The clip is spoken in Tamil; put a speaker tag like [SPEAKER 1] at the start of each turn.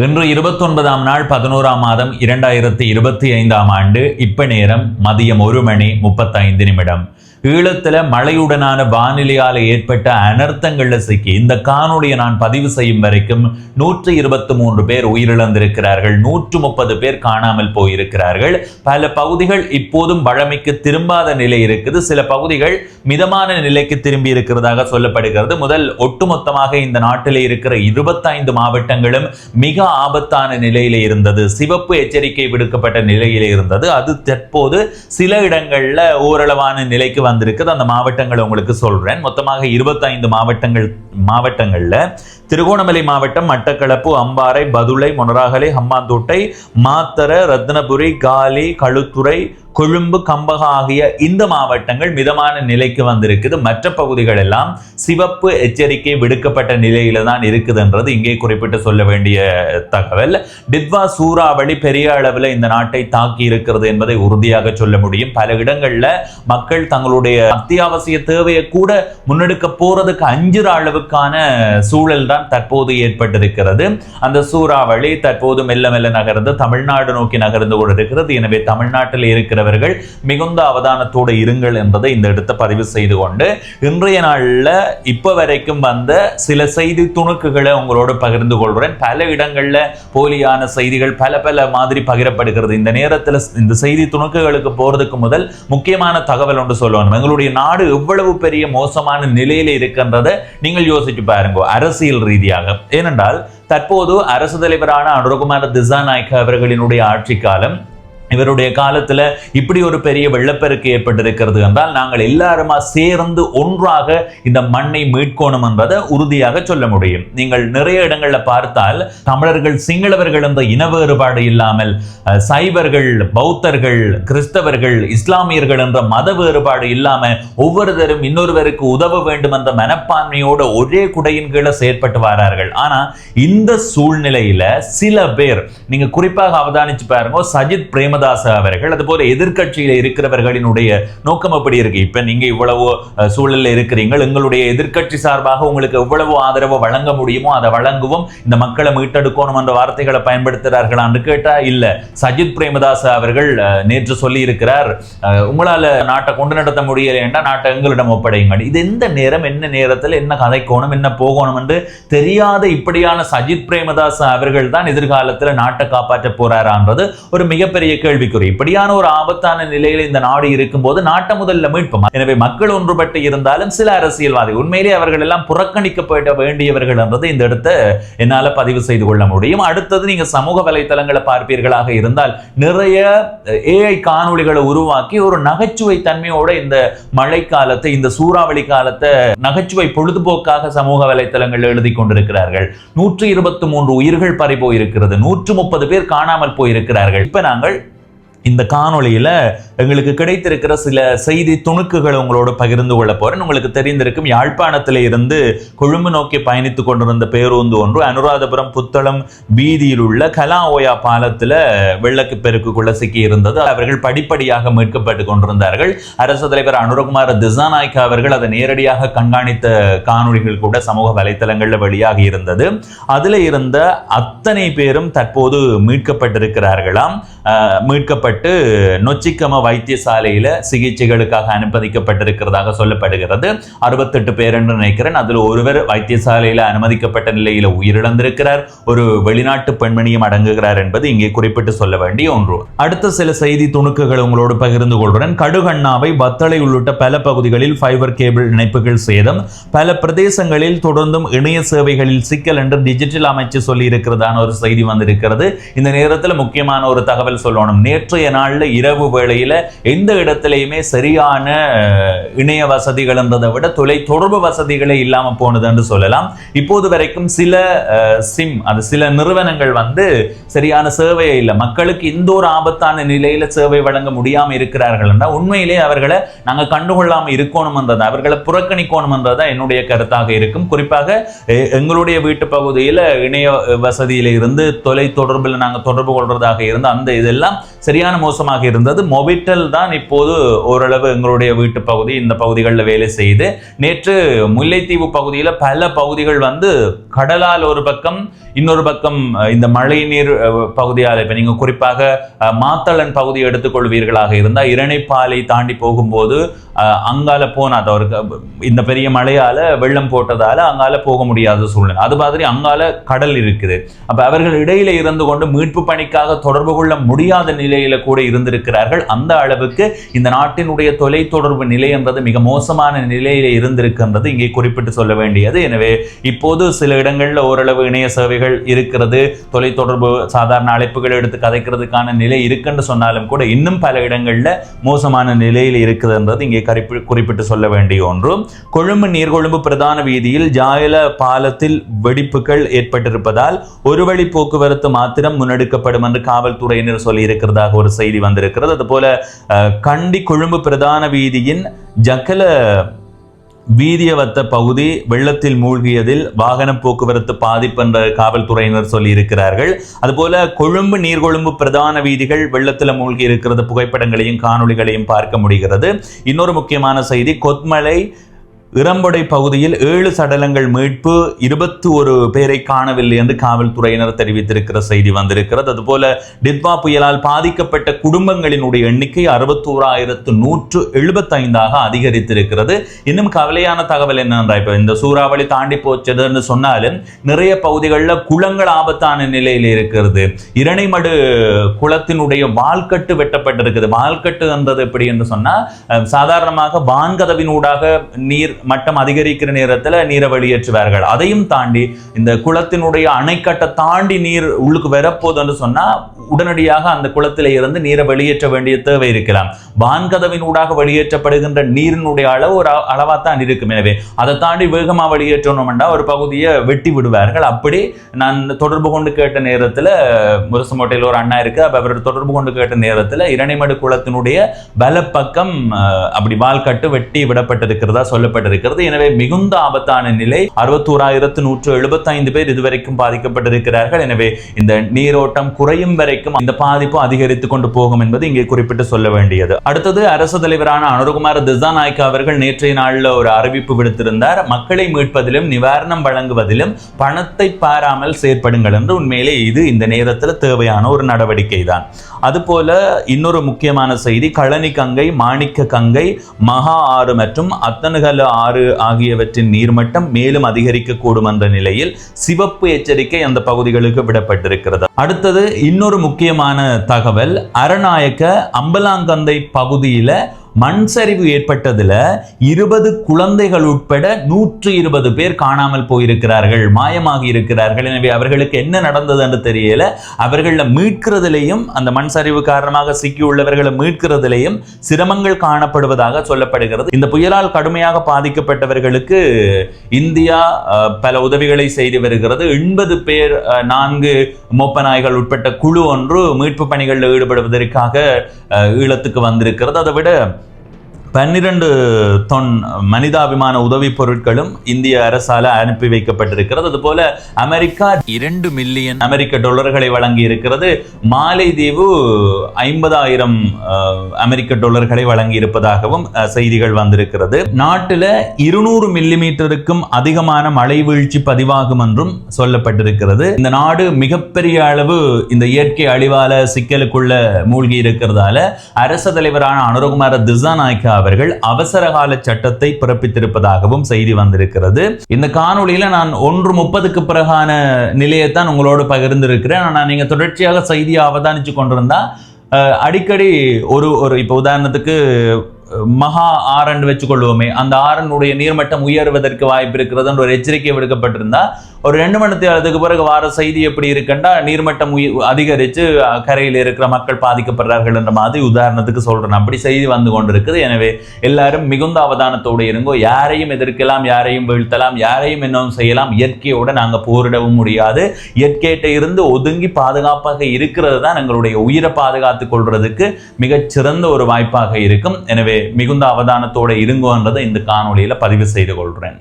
[SPEAKER 1] இன்று இருபத்தி ஒன்பதாம் நாள் பதினோராம் மாதம் இரண்டாயிரத்தி இருபத்தி ஐந்தாம் ஆண்டு. இப்ப நேரம் மதியம் ஒரு மணி முப்பத்தைந்து நிமிடம். ஈழத்துல மழையுடனான வானிலையால் ஏற்பட்ட அனர்த்தங்கள்ல சிக்கி இந்த காணொலியை நான் பதிவு செய்யும் வரைக்கும் நூற்று இருபத்தி மூன்று பேர் உயிரிழந்திருக்கிறார்கள் நூற்று முப்பது பேர் காணாமல் போயிருக்கிறார்கள். பல பகுதிகள் இப்போதும் வழமைக்கு திரும்பாத நிலை இருக்குது. சில பகுதிகள் மிதமான நிலைக்கு திரும்பி இருக்கிறதாக சொல்லப்படுகிறது. முதல் ஒட்டுமொத்தமாக இந்த நாட்டிலே இருக்கிற இருபத்தைந்து மாவட்டங்களும் மிக ஆபத்தான நிலையில இருந்தது. சிவப்பு எச்சரிக்கை விடுக்கப்பட்ட நிலையில இருந்தது. அது தற்போது சில இடங்கள்ல ஓரளவான நிலைக்கு வந்திருக்குது. அந்த மாவட்டங்களை உங்களுக்கு சொல்றேன். மொத்தமாக இருபத்தைந்து மாவட்டங்கள் மாவட்டங்கள்ல திருகோணமலை மாவட்டம் மட்டக்களப்பு அம்பாறை பதுளை மொனராகலை ஹம்மாந்தோட்டை மாத்தர ரத்னபுரி காலி களுத்துறை கொழும்பு கம்பகம் ஆகிய இந்த மாவட்டங்கள் மிதமான நிலைக்கு வந்திருக்குது. மற்ற பகுதிகள் எல்லாம் சிவப்பு எச்சரிக்கை விடுக்கப்பட்ட நிலையில தான் இருக்குதுன்றது இங்கே குறிப்பிட்டு சொல்ல வேண்டிய தகவல். டித்வா சூறாவளி பெரிய அளவில் இந்த நாட்டை தாக்கி இருக்கிறது என்பதை உறுதியாக சொல்ல முடியும். பல இடங்களில் மக்கள் தங்களுடைய அத்தியாவசிய தேவையை கூட முன்னெடுக்க போறதுக்கு அஞ்சுற அளவுக்கான சூழல் தான் தற்போது ஏற்பட்டிருக்கிறது. அந்த சூறாவளி தற்போது மெல்ல மெல்ல நகர்ந்து தமிழ்நாடு நோக்கி நகர்ந்து கொண்டிருக்கிறது. எனவே தமிழ்நாட்டில் இருக்கிற இருக்கிறவர்கள் மிகுந்த அவதானத்தோடு இருங்கள் என்பதை இந்த இடத்தை பதிவு செய்து கொண்டு இன்றைய நாளில் இப்போ வரைக்கும் வந்த சில செய்தி துணுக்குகளை உங்களோடு பகிர்ந்து கொள்கிறேன் பல இடங்களில் போலியான செய்திகள் பல பல மாதிரி பகிரப்படுகிறது. இந்த நேரத்தில் இந்த செய்தி துணுக்குகளுக்கு போறதுக்கு முதல் முக்கியமான தகவல் ஒன்று சொல்லணும். எங்களுடைய நாடு எவ்வளவு பெரிய மோசமான நிலையில இருக்கின்றதை நீங்கள் யோசிச்சு பாருங்க அரசியல் ரீதியாக. ஏனென்றால் தற்போது அரசு தலைவரான அனுரகுமார திசாநாயக்க அவர்களினுடைய ஆட்சி காலம் இவருடைய காலத்துல இப்படி ஒரு பெரிய வெள்ளப்பெருக்கு ஏற்பட்டிருக்கிறது என்றால் நாங்கள் எல்லாருமா சேர்ந்து ஒன்றாக இந்த மண்ணை மீட்கணும் என்பதை உறுதியாக சொல்ல முடியும். நீங்கள் நிறைய இடங்கள்ல பார்த்தால் தமிழர்கள் சிங்களவர்கள் என்ற இன வேறுபாடு இல்லாமல் சைவர்கள் பௌத்தர்கள் கிறிஸ்தவர்கள் இஸ்லாமியர்கள் என்ற மத வேறுபாடு இல்லாம ஒவ்வொருத்தரும் இன்னொருவருக்கு உதவ வேண்டும் என்ற மனப்பான்மையோட ஒரே குடையின் கீழே செயற்பட்டு வரார்கள். ஆனா இந்த சூழ்நிலையில சில பேர் நீங்க குறிப்பாக அவதானிச்சு பாருங்க சஜித் பிரேம பிரேமதாச அவர்கள் அதுபோல எதிர்கட்சியில் இருக்கிறவர்களினுடைய நோக்கம் எப்படி இருக்கு? இப்ப நீங்க இவ்வளவு அஹ், சூழல்ல இருக்கிறீங்க எங்களுடைய எதிர்கட்சி சார்பாக உங்களுக்கு எவ்வளவு ஆதரவு வழங்க முடியுமோ அதை வழங்குவோம் இந்த மக்களை மீட்டெடுக்கணும் என்ற வார்த்தைகளை பயன்படுத்துகிறார்களான்னு கேட்டா இல்ல. சஜித் பிரேமதாச அவர்கள் நேற்று சொல்லி இருக்கிறார் உங்களால நாட்டை கொண்டு நடத்த முடியலைன்னா நாட்டை எங்களிடம் ஒப்படையுங்கள். இது எந்த நேரம் என்ன நேரத்தில் என்ன கதைக்கோணும் என்ன போகணும் என்று தெரியாத இப்படியான சஜித் பிரேமதாஸ் அவர்கள் தான் எதிர்காலத்தில் நாட்டை காப்பாற்ற போறாரான்றது ஒரு மிகப்பெரிய கேள்விக்குறி. இப்படியான ஒரு ஆபத்தான நிலையில் இந்த நாடு இருக்கும்போது நாட்டை முதல்ல மீட்போம்? எனவே மக்கள் ஒன்றுபட்டு இருந்தாலும் சில அரசியல்வாதி உண்மையிலே அவர்கள் எல்லாம் புறக்கணிக்கப்பட வேண்டியவர்கள் என்பது இந்த இடத்தை என்னால பதிவு செய்து கொள்ள முடியும். அடுத்தது நீங்க சமூக வலைத்தளங்களை பார்ப்பீர்களாக இருந்தால் நிறைய ஏஐ காணொலிகளை உருவாக்கி ஒரு நகைச்சுவை தன்மையோட இந்த மழை காலத்தை இந்த சூறாவளி காலத்தை நகைச்சுவை பொழுதுபோக்காக சமூக வலைத்தளங்கள் எழுதி கொண்டிருக்கிறார்கள். நூற்றி இருபத்தி மூன்று உயிர்கள் பறி போயிருக்கிறது நூற்று முப்பது பேர் காணாமல் போயிருக்கிறார்கள். இப்ப நாங்கள் இந்த காணொளியில எங்களுக்கு கிடைத்திருக்கிற சில செய்தி துணுக்குகளை உங்களோட பகிர்ந்து கொள்ள போறேன். உங்களுக்கு தெரிந்திருக்கும் யாழ்ப்பாணத்திலே இருந்து கொழும்பு நோக்கி பயணித்துக் கொண்டிருந்த பேருந்து ஒன்று அனுராதபுரம் புத்தளம் வீதியில் உள்ள கலா ஓயா பாலத்துல வெள்ளக்கு பெருக்குக்குள்ள சிக்கி இருந்தது அவர்கள் படிப்படியாக மீட்கப்பட்டு கொண்டிருந்தார்கள். அரசு தலைவர் அனுரகுமார் திசாநாயக்கா அவர்கள் அதை நேரடியாக கண்காணித்த காணொளிகள் கூட சமூக வலைத்தளங்கள்ல வெளியாகி இருந்தது. அதுல இருந்த அத்தனை பேரும் தற்போது மீட்கப்பட்டிருக்கிறார்களாம். மீட்கப்பட்டு மீட்கப்பட்டு நொச்சிக்கம வைத்தியசாலையில சிகிச்சைகளுக்காக அனுமதிக்கப்பட்டிருக்கிறதாக சொல்லப்படுகிறது. அறுபத்தெட்டு பேர் என்று நினைக்கிறேன். அதில் ஒருவர் வைத்தியசாலையில அனுமதிக்கப்பட்ட நிலையில் உயிரிழந்திருக்கிறார். ஒரு வெளிநாட்டு பெண்மணியும் அடங்குகிறார் என்பது இங்கே குறிப்பிட்டு சொல்ல வேண்டிய ஒன்று. அடுத்த சில செய்தி துணுக்குகள் உங்களோடு பகிர்ந்து கொள்கிறேன். கடுகண்ணாவை பத்தளை உள்ளிட்ட பல பகுதிகளில் ஃபைபர் கேபிள் இணைப்புகள் சேதம். பல பிரதேசங்களில் தொடர்ந்தும் இணைய சேவைகளில் சிக்கல் என்று டிஜிட்டல் அமைச்சு சொல்லி இருக்கிறதான ஒரு செய்தி வந்திருக்கிறது. இந்த நேரத்தில் முக்கியமான ஒரு தகவல் சொல்லணும். நேற்றைய நாளில் இரவு வேளையில எந்த இடத்துலையுமே சரியான இணைய வசதிகள்ன்றதை விட தொலை தொடர்பு வசதிகளே இல்லாம போனது என்று சொல்லலாம். இப்போது வரைக்கும் சில சிம் அது சில நிறுவனங்கள் வந்து சரியான சேவையே இல்லை. மக்களுக்கு இந்த ஒரு ஆபத்தான நிலையில சேவை வழங்க முடியாமல் இருக்கிறார்கள் என்றால் உண்மையிலே அவர்களை நாங்க கண்டுகொள்ளாமல் இருக்கணும்ன்றது அவர்களை புறக்கணிக்கணும்ன்றதான் என்னுடைய கருத்தாக இருக்கும். குறிப்பாக எங்களுடைய வீட்டு பகுதியில இணைய வசதியில் இருந்து தொலை தொடர்பில் நாங்க தொடர்பு கொள்றதாக இருந்து அந்த இதெல்லாம் சரியான மோசமாக இருந்தது. மொபிட்டல் தான் இப்போது ஓரளவு எங்களுடைய வீட்டு பகுதி இந்த பகுதிகளில் வேலை செய்து நேற்று முல்லைத்தீவு பகுதியில் பல பகுதிகள் வந்து கடலால் ஒரு பக்கம் இன்னொரு பக்கம் இந்த மழை நீர் பகுதியால் இப்போ நீங்கள் குறிப்பாக மாத்தளன் பகுதியை எடுத்துக்கொள்வீர்களாக இருந்தால் இரணைப்பாலை தாண்டி போகும்போது அங்கால போனா ஒரு இந்த பெரிய மழையால வெள்ளம் போட்டதால அங்கால போக முடியாத சூழ்நிலை. அது மாதிரி அங்கால கடல் இருக்குது. அப்ப அவர்கள் இடையில இருந்து கொண்டு மீட்பு பணிக்காக தொடர்பு கொள்ள முடியாத நிலையில கூட இருந்திருக்கிறார்கள். அந்த அளவுக்கு இந்த நாட்டினுடைய தொலைத்தொடர்பு நிலை என்றது மிக மோசமான நிலையில இருந்திருக்கின்றது. இங்கே குறிப்பிட்டு சொல்ல வேண்டியது. எனவே இப்போது சில இடங்கள்ல ஓரளவு இணைய சேவைகள் இருக்கிறது. தொலைத்தொடர்பு சாதாரண அழைப்புகள் எடுத்து கதைக்கிறதுக்கான நிலை இருக்குன்னு சொன்னாலும் கூட இன்னும் பல இடங்கள்ல மோசமான நிலையில் இருக்குதுன்றது இங்கே கரிப்பு- குறிப்பிட்டு சொல்ல வேண்டிய ஒன்று. கொழும்பு நீர்கொழும்பு பிரதான வீதியில் ஜாயல பாலத்தில் வெடிப்புகள் ஏற்பட்டிருப்பதால் ஒரு வழி போக்குவரத்து மாத்திரம் முன்னெடுக்கப்படும் என்று காவல்துறையினர் சொல்லியிருக்கிறதாக ஒரு செய்தி வந்திருக்கிறது. அதுபோல கண்டி கொழும்பு பிரதான வீதியின் ஜக்கல வீதியவத்த பகுதி வெள்ளத்தில் மூழ்கியதில் வாகன போக்குவரத்து பாதிப்பு என்ற காவல்துறையினர் சொல்லி இருக்கிறார்கள் அதுபோல கொழும்பு நீர்கொழும்பு பிரதான வீதிகள் வெள்ளத்தில் மூழ்கி இருக்கிறது. புகைப்படங்களையும் காணொளிகளையும் பார்க்க முடிகிறது. இன்னொரு முக்கியமான செய்தி கொத்மலை இறம்பொடை பகுதியில் ஏழு சடலங்கள் மீட்பு இருபத்தி ஒரு பேரை காணவில்லை என்று காவல்துறையினர் தெரிவித்திருக்கிற செய்தி வந்திருக்கிறது. அதுபோல டித்வா புயலால் பாதிக்கப்பட்ட குடும்பங்களினுடைய எண்ணிக்கை அறுபத்தோராயிரத்து நூற்று எழுபத்தைந்தாக அதிகரித்திருக்கிறது. இன்னும் கவலையான தகவல் என்னன்றா இப்போ இந்த சூறாவளி தாண்டி போச்சதுன்னு சொன்னாலும் நிறைய பகுதிகளில் குளங்கள் ஆபத்தான நிலையில் இருக்கிறது. இரணைமடு குளத்தினுடைய வால்கட்டு வெட்டப்பட்டிருக்குது. வால்கட்டு என்றது எப்படி என்று சொன்னால் சாதாரணமாக வான்கதவினூடாக நீர் மட்டம் அதிகரிக்கிற நேரத்தில் நீரை வெளியேற்றுவார்கள். அதையும் தாண்டி இந்த குளத்தினுடைய அணைக்கட்டை தாண்டி நீர் உள்ளுக்கு வரப்போகுதுன்னு சொன்னா உடனடியாக அந்த குளத்திலே இருந்து நீரை வெளியேற்ற வேண்டிய தேவை இருக்கலாம். வான்கதவின் ஊடாக வெளியேற்றப்படுகின்ற நீரினுடைய அளவு ஒரு அளவாக தான் இருக்கும். எனவே அதை தாண்டி வேகமா வெளியேற்றணும்னா ஒரு பகுதியை வெட்டி விடுவார்கள். அப்படி நான் தொடர்பு கொண்டு கேட்ட நேரத்தில் முரசுமோட்டையில் ஒரு அண்ணா இருக்கு. அப்ப அவர் தொடர்பு கொண்டு கேட்ட நேரத்தில் இரணைமடு குளத்தினுடைய வலப்பக்கம் அஹ், அப்படி வால்கட்டு வெட்டி விடப்பட்டிருக்கிறதா சொல்லப்பட்டு பாதிக்கப்பட்டிருக்கிறது. எனவே மிகுந்த ஆபத்தான நிலை அறுபத்தோராயிரத்து நூற்று எழுபத்தைந்து பேர் இதுவரைக்கும் பாதிக்கப்பட்டிருக்கிறார்கள். எனவே இந்த நீரோட்டம் குறையும் வரைக்கும் இந்த பாதிப்பு அதிகரித்து கொண்டு போகும் என்பது இங்கே குறிப்பிட்டு சொல்ல வேண்டியது. அடுத்தது அரசு தலைவரான அனுருகுமார் திசாநாயக்கா அவர்கள் நேற்றைய நாளில் ஒரு அறிவிப்பு விடுத்திருந்தார். மக்களை மீட்பதிலும் நிவாரணம் வழங்குவதிலும் பணத்தை பாராமல் செயற்படுங்கள் என்று உண்மையிலே இது இந்த நேரத்தில் தேவையான ஒரு நடவடிக்கை தான் அதுபோல இன்னொரு முக்கியமான செய்தி கழனி கங்கை மாணிக்க கங்கை மகா ஆறு மற்றும் அத்தனுகல ஆறு ஆகியவற்றின் நீர்மட்டம் மேலும் அதிகரிக்கக்கூடும் என்ற நிலையில் சிவப்பு எச்சரிக்கை அந்த பகுதிகளுக்கு விடப்பட்டிருக்கிறது. அடுத்தது இன்னொரு முக்கியமான தகவல் அரநாயக்க அம்பலாங்கந்தை பகுதியில மண் சரிவு ஏற்பட்டதுல இருபது குழந்தைகள் உட்பட நூற்று இருபது பேர் காணாமல் போயிருக்கிறார்கள் மாயமாகி இருக்கிறார்கள். எனவே அவர்களுக்கு என்ன நடந்தது என்று தெரியல. அவர்களை மீட்கிறதுலையும் அந்த மண் சரிவு காரணமாக சிக்கியுள்ளவர்களை மீட்கிறதுலையும் சிரமங்கள் காணப்படுவதாக சொல்லப்படுகிறது. இந்த புயலால் கடுமையாக பாதிக்கப்பட்டவர்களுக்கு இந்தியா பல உதவிகளை செய்து வருகிறது. எண்பது பேர் நான்கு மொப்ப நாய்கள் உட்பட்ட குழு ஒன்று மீட்பு பணிகளில் ஈடுபடுவதற்காக அஹ், ஈழத்துக்கு வந்திருக்கிறது. அதை விட பன்னிரண்டு தொன் மனிதாபிமான உதவி பொருட்களும் இந்திய அரசால அனுப்பி வைக்கப்பட்டிருக்கிறது. அதுபோல அமெரிக்கா இரண்டு மில்லியன் அமெரிக்க டாலர்களை வழங்கி இருக்கிறது மாலைதீவு ஐம்பதாயிரம் அமெரிக்க டாலர்களை வழங்கி இருப்பதாகவும் செய்திகள் வந்திருக்கிறது. நாட்டுல இருநூறு மில்லிமீட்டருக்கும் அதிகமான மழை வீழ்ச்சி பதிவாகும் என்றும் சொல்லப்பட்டிருக்கிறது. இந்த நாடு மிகப்பெரிய அளவு இந்த இயற்கை அழிவால சிக்கலுக்குள்ள மூழ்கி இருக்கிறதால அரச தலைவரான அனுரகுமார திசாநாயக்காவை அவர்கள் அவசர கால சட்டத்தை பிறப்பித்திருப்பதாகவும் செய்தி வந்திருக்கிறது. இந்த காணொளியில நான் ஒன்று முப்பதுக்கு பிறகான நிலையத்தான் உங்களோடு பகிர்ந்திருக்கிறேன். ஆனா நீங்க தொடர்ச்சியாக செய்தியை அவதானிச்சு கொண்டிருந்தா அடிக்கடி ஒரு ஒரு இப்போ உதாரணத்துக்கு மகா ஆரன் வச்சுக்கொள்வோமே அந்த ஆரனுடைய நீர்மட்டம் உயர்வதற்கு வாய்ப்பு இருக்கிறதுன்ற ஒரு எச்சரிக்கை விடுக்கப்பட்டிருந்தா ஒரு ரெண்டு மணி நேரத்துக்கு பிறகு வார செய்தி எப்படி இருக்குன்னா நீர்மட்டம் அதிகரித்து கரையில் இருக்கிற மக்கள் பாதிக்கப்படுறார்கள் என்ற மாதிரி உதாரணத்துக்கு சொல்கிறேன் அப்படி செய்தி வந்து கொண்டிருக்குது. எனவே எல்லாரும் மிகுந்த அவதானத்தோடு இருங்கோ. யாரையும் எதிர்க்கலாம் யாரையும் வீழ்த்தலாம் யாரையும் இன்னும் செய்யலாம். இயற்கையோடு நாங்கள் போரிடவும் முடியாது. இயற்கையிட்ட இருந்து ஒதுங்கி பாதுகாப்பாக இருக்கிறது தான் எங்களுடைய உயிரை பாதுகாத்து கொள்றதுக்கு மிகச்சிறந்த ஒரு வாய்ப்பாக இருக்கும். எனவே மிகுந்த அவதானத்தோட இருங்கோன்றதை இந்த காணொலியில் பதிவு செய்து கொள்கிறேன்